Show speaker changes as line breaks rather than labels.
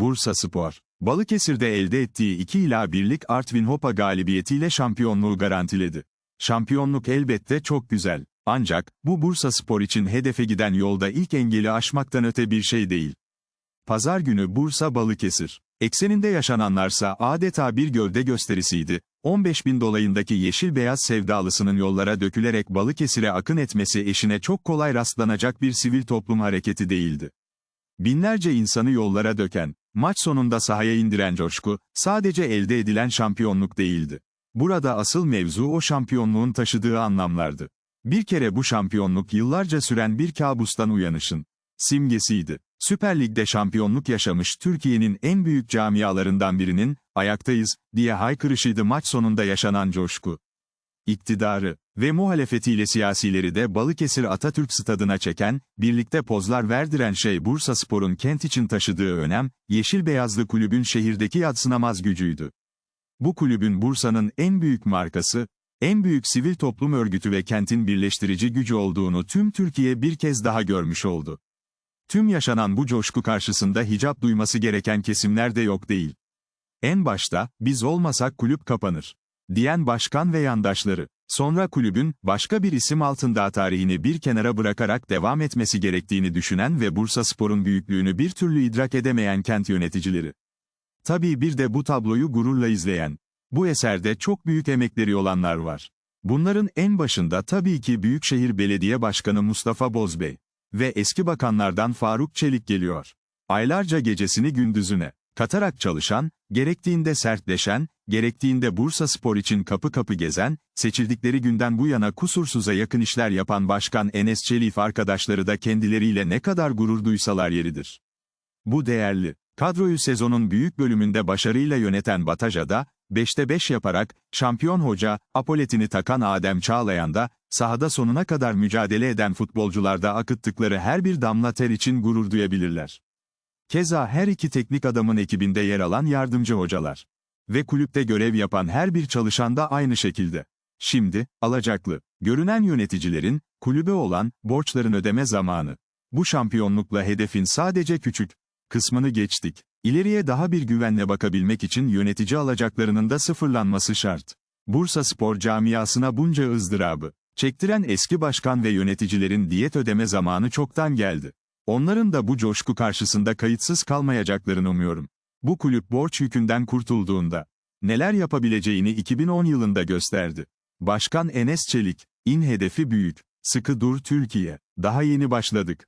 Bursa Spor. Balıkesir'de elde ettiği 2 ila birlik Artvin Hopa galibiyetiyle şampiyonluğu garantiledi. Şampiyonluk elbette çok güzel. Ancak, bu Bursa Spor için hedefe giden yolda ilk engeli aşmaktan öte bir şey değil. Pazar günü Bursa Balıkesir. Ekseninde yaşananlarsa adeta bir gövde gösterisiydi. 15 bin dolayındaki yeşil beyaz sevdalısının yollara dökülerek Balıkesir'e akın etmesi eşine çok kolay rastlanacak bir sivil toplum hareketi değildi. Binlerce insanı yollara döken, maç sonunda sahaya indiren coşku, sadece elde edilen şampiyonluk değildi. Burada asıl mevzu o şampiyonluğun taşıdığı anlamlardı. Bir kere bu şampiyonluk yıllarca süren bir kabustan uyanışın simgesiydi. Süper Lig'de şampiyonluk yaşamış Türkiye'nin en büyük camialarından birinin, ayaktayız, diye haykırışıydı maç sonunda yaşanan coşku. İktidarı ve muhalefetiyle siyasileri de Balıkesir Atatürk Stadına çeken, birlikte pozlar verdiren şey Bursa Spor'un kent için taşıdığı önem, yeşil beyazlı kulübün şehirdeki yadsınamaz gücüydü. Bu kulübün Bursa'nın en büyük markası, en büyük sivil toplum örgütü ve kentin birleştirici gücü olduğunu tüm Türkiye bir kez daha görmüş oldu. Tüm yaşanan bu coşku karşısında hicap duyması gereken kesimler de yok değil. En başta, biz olmasak kulüp kapanır, diyen başkan ve yandaşları, sonra kulübün, başka bir isim altında tarihini bir kenara bırakarak devam etmesi gerektiğini düşünen ve Bursa Spor'un büyüklüğünü bir türlü idrak edemeyen kent yöneticileri. Tabii bir de bu tabloyu gururla izleyen, bu eserde çok büyük emekleri olanlar var. Bunların en başında tabii ki Büyükşehir Belediye Başkanı Mustafa Bozbey ve eski bakanlardan Faruk Çelik geliyor. Aylarca gecesini gündüzüne katarak çalışan, gerektiğinde sertleşen, gerektiğinde Bursa Spor için kapı kapı gezen, seçildikleri günden bu yana kusursuza yakın işler yapan Başkan Enes Çelik arkadaşları da kendileriyle ne kadar gurur duysalar yeridir. Bu değerli kadroyu sezonun büyük bölümünde başarıyla yöneten Bataja'da, 5'te 5 yaparak, şampiyon hoca, apoletini takan Adem Çağlayan da, sahada sonuna kadar mücadele eden futbolcularda akıttıkları her bir damla ter için gurur duyabilirler. Keza her iki teknik adamın ekibinde yer alan yardımcı hocalar. Ve kulüpte görev yapan her bir çalışan da aynı şekilde. Şimdi, alacaklı, görünen yöneticilerin, kulübe olan, borçların ödeme zamanı. Bu şampiyonlukla hedefin sadece küçük, kısmını geçtik. İleriye daha bir güvenle bakabilmek için yönetici alacaklarının da sıfırlanması şart. Bursa Spor camiasına bunca ızdırabı çektiren eski başkan ve yöneticilerin diyet ödeme zamanı çoktan geldi. Onların da bu coşku karşısında kayıtsız kalmayacaklarını umuyorum. Bu kulüp borç yükünden kurtulduğunda neler yapabileceğini 2010 yılında gösterdi. Başkan Enes Çelik, in hedefi büyük, sıkı dur Türkiye, daha yeni başladık.